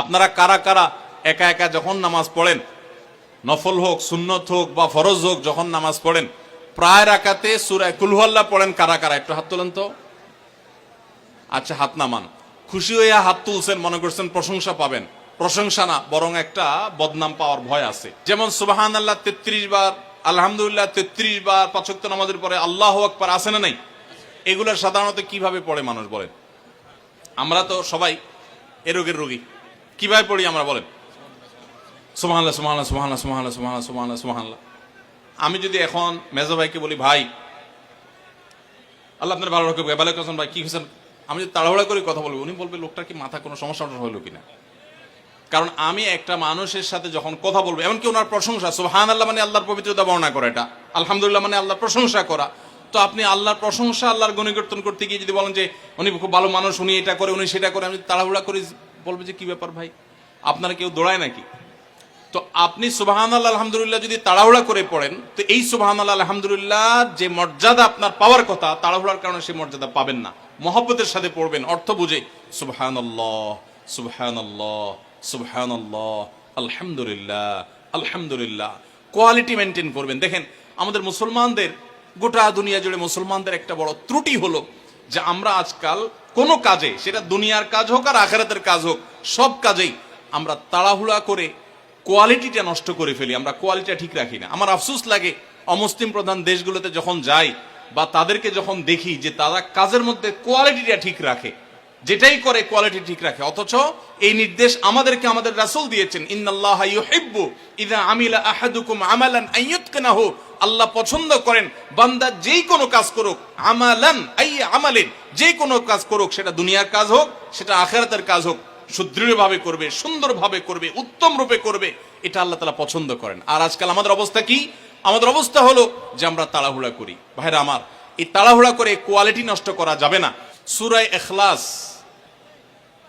আপনারা কারা কারা একা একা যখন নামাজ পড়েন, নফল হোক, সুন্নত হোক বা ফরজ হোক, যখন নামাজ পড়েন, প্রায় রাকাতে সুরায় কুলহুয়াল্লাহ পড়েন কারা কারা? একটু হাত তোলেন তো। আচ্ছা হাত নামান। খুশি হইয়া হাত তুলছেন, মনে করছেন প্রশংসা পাবেন। প্রশংসা না, বরং একটা বদনাম পাওয়ার ভয় আছে। যেমন সুবাহান আল্লাহ তেত্রিশ বার, আলহামদুলিল্লাহ তেত্রিশ বার পাচক্ত নামাজের পরে আল্লাহ আকবার আছে না নাই? এগুলো সাধারণত কীভাবে পড়ে মানুষ বলেন? আমরা তো সবাই এ রোগের রোগী। কীভাবে পড়ি আমরা বলেন? সুমাহাল্লাহ সুমাহাল্লাহ সুমাহাল্লাহ সুমাহাল্লাহ সুমাহাল্লাহ সুমাহাল্লাহ সুমাহাল্লাহ আমি যদি এখন মেজো ভাইকে বলি, ভাই, আল্লাহ আপনার ভালো রাখবে ভালো কাছেন ভাই, কি হয়েছেন? আমি যদি তাড়াহুড়া করে কথা বলব, উনি বলবে লোকটার কি মাথা কোনো সমস্যা হলো কিনা? কারণ আমি একটা মানুষের সাথে যখন কথা বলব, এমনকি ওনার প্রশংসা সুহান আল্লাহ মানে আল্লাহর পবিত্রতা বর্ণনা করা এটা, আলহামদুলিল্লাহ মানে আল্লাহর প্রশংসা করা। তো আপনি আল্লাহর প্রশংসা, আল্লাহর গণিকীর্তন করতে গিয়ে যদি বলেন যে, উনি খুব ভালো মানুষ, উনি এটা করে, উনি সেটা করে, আমি তাড়াহুড়া করে বলব যে কি ব্যাপার ভাই? আপনারা কেউ দৌড়ায় নাকি? তো আপনি সুবাহান আল্লাহ আলহামদুলিল্লাহ যদি তাড়াহুড়া করে পড়েন, তো এই সুবাহান আল্লাহ আলহামদুলিল্লাহ যে মর্যাদা আপনার পাওয়ার কথা, তাড়াহুড়ার কারণে সেই মর্যাদা পাবেন না। মহব্বতের সাথে পড়বেন, অর্থ বুঝে সুবহান আল্লাহ সুবহান আল্লাহ আল্লাহ আলহামদুলিল্লাহ আলহামদুলিল্লাহ। কোয়ালিটি মেনটেন করবেন। দেখেন, আমাদের মুসলমানদের, গোটা দুনিয়া জুড়ে মুসলমানদের একটা বড় ত্রুটি হলো যে আমরা আজকাল কোনো কাজে, সেটা দুনিয়ার কাজ হোক আর আখেরাতের কাজ হোক, সব কাজেই আমরা তাড়াহুড়া করে কোয়ালিটিটা নষ্ট করে ফেলি, আমরা কোয়ালিটিটা ঠিক রাখি না। আমার আফসোস লাগে, অমুসলিম প্রধান দেশগুলোতে যখন যাই বা তাদেরকে যখন দেখি যে তারা কাজের মধ্যে কোয়ালিটিটা ঠিক রাখে যেটাই করে কোয়ালিটি ঠিক রাখে। অথচ এই নির্দেশ আমাদেরকে আমাদের রাসুল দিয়েছেন, ইন্নাল্লাহ ইউহিব্বু ইযা আমিলা আহাদুকুম আমালান আইয়ুতকানাহু আল্লাহ পছন্দ করেন, বান্দা যেই কোনো কাজ করুক, আমালান আই আমালেন, যে কোনো কাজ করুক, সেটা দুনিয়ার কাজ হোক, সেটা আখেরাতের কাজ হোক, সুদৃঢ়ভাবে করবে, সুন্দরভাবে করবে, উত্তম রূপে করবে, এটা আল্লাহ তালা পছন্দ করেন। আর আজকাল আমাদের অবস্থা কি? আমাদের অবস্থা হলো যে আমরা তাড়াহুড়া করি। ভাইরা আমার, এই তাড়াহুড়া করে কোয়ালিটি নষ্ট করা যাবে না। সুরায় এখলাস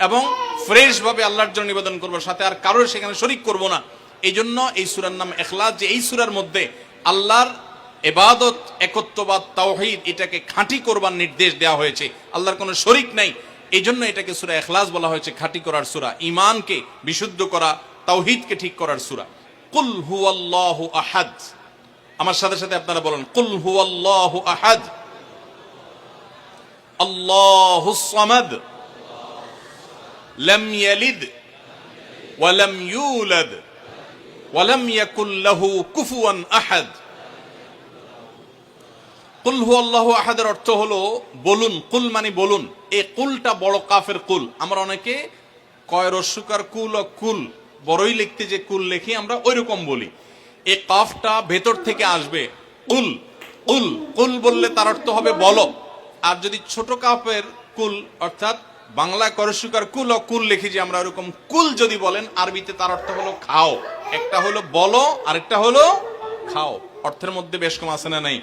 এবং ফ্রেশ ভাবে আল্লাহর জন্য নিবেদন করব, সাথে আর কারোর সেখানে শরিক করব না। এই জন্য এই সুরার নাম এখলাস, যে এই সুরার মধ্যে আল্লাহর এবাদত একত্ববাদ, তাওহিদ, এটাকে খাঁটি করবার নির্দেশ দেওয়া হয়েছে। আল্লাহর কোনো শরিক নাই। এই জন্য এটাকে সুরা এখলাস বলা হয়েছে, খাঁটি করার সুরা। ইমানকে বিশুদ্ধ করা, তাওহিদকে ঠিক করার সুরা। কুল হুয়াল্লাহু আহাদ। আমার সাথে সাথে আপনারা বলেন, কুল হুয়াল্লাহু আহাদ। আল্লাহুস সামাদ। ওয়া লাম ইউলাদ ওয়া লাম ইয়াকুল লাহু কুফুয়ান আহাদ কুল হু আল্লাহ আহাদের অর্থ হলো বলুন, কুল মানে বলুন। এই কুলটা বড় কাফের কুল। আমরা অনেকে কয় রস্যকার কুল ও কুল, বড়ই লিখতে যে কুল লেখি, আমরা ওই রকম বলি। এই কাফটা ভেতর থেকে আসবে। কুল কুল কুল বললে তার অর্থ হবে বলো। আর যদি ছোট কাফের কুল, অর্থাৎ বাংলা করস্যকার কুল ও কুল লিখি যে আমরা ওরকম কুল যদি বলেন, আরবিতে তার অর্থ হলো খাও। একটা হলো বলো, আরেকটা হলো খাও। অর্থের মধ্যে বেশ কম আছে না নাই?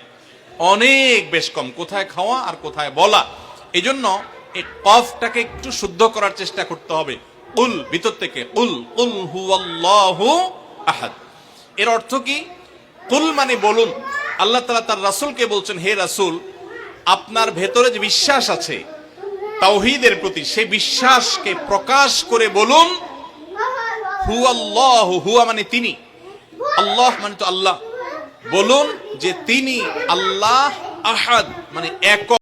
অনেক বেশ কম। কোথায় খাওয়া আর কোথায় বলা? এই জন্য এই কফটাকে একটু শুদ্ধ করার চেষ্টা করতে হবে। উল, ভিতর থেকে উল। উল হু আহাদ। এর অর্থ কি? কুল মানে বলুন। আল্লাহ তালা তার রাসুলকে বলছেন, হে রাসুল, আপনার ভেতরে যে বিশ্বাস আছে তাওহিদের প্রতি সে বিশ্বাসকে প্রকাশ করে বলুন হু আল্লাহ, হুয়া মানে তিনি। আল্লাহ মানে তো আল্লাহ। বলুন যে তিনি আল্লাহ আহাদ মানে এক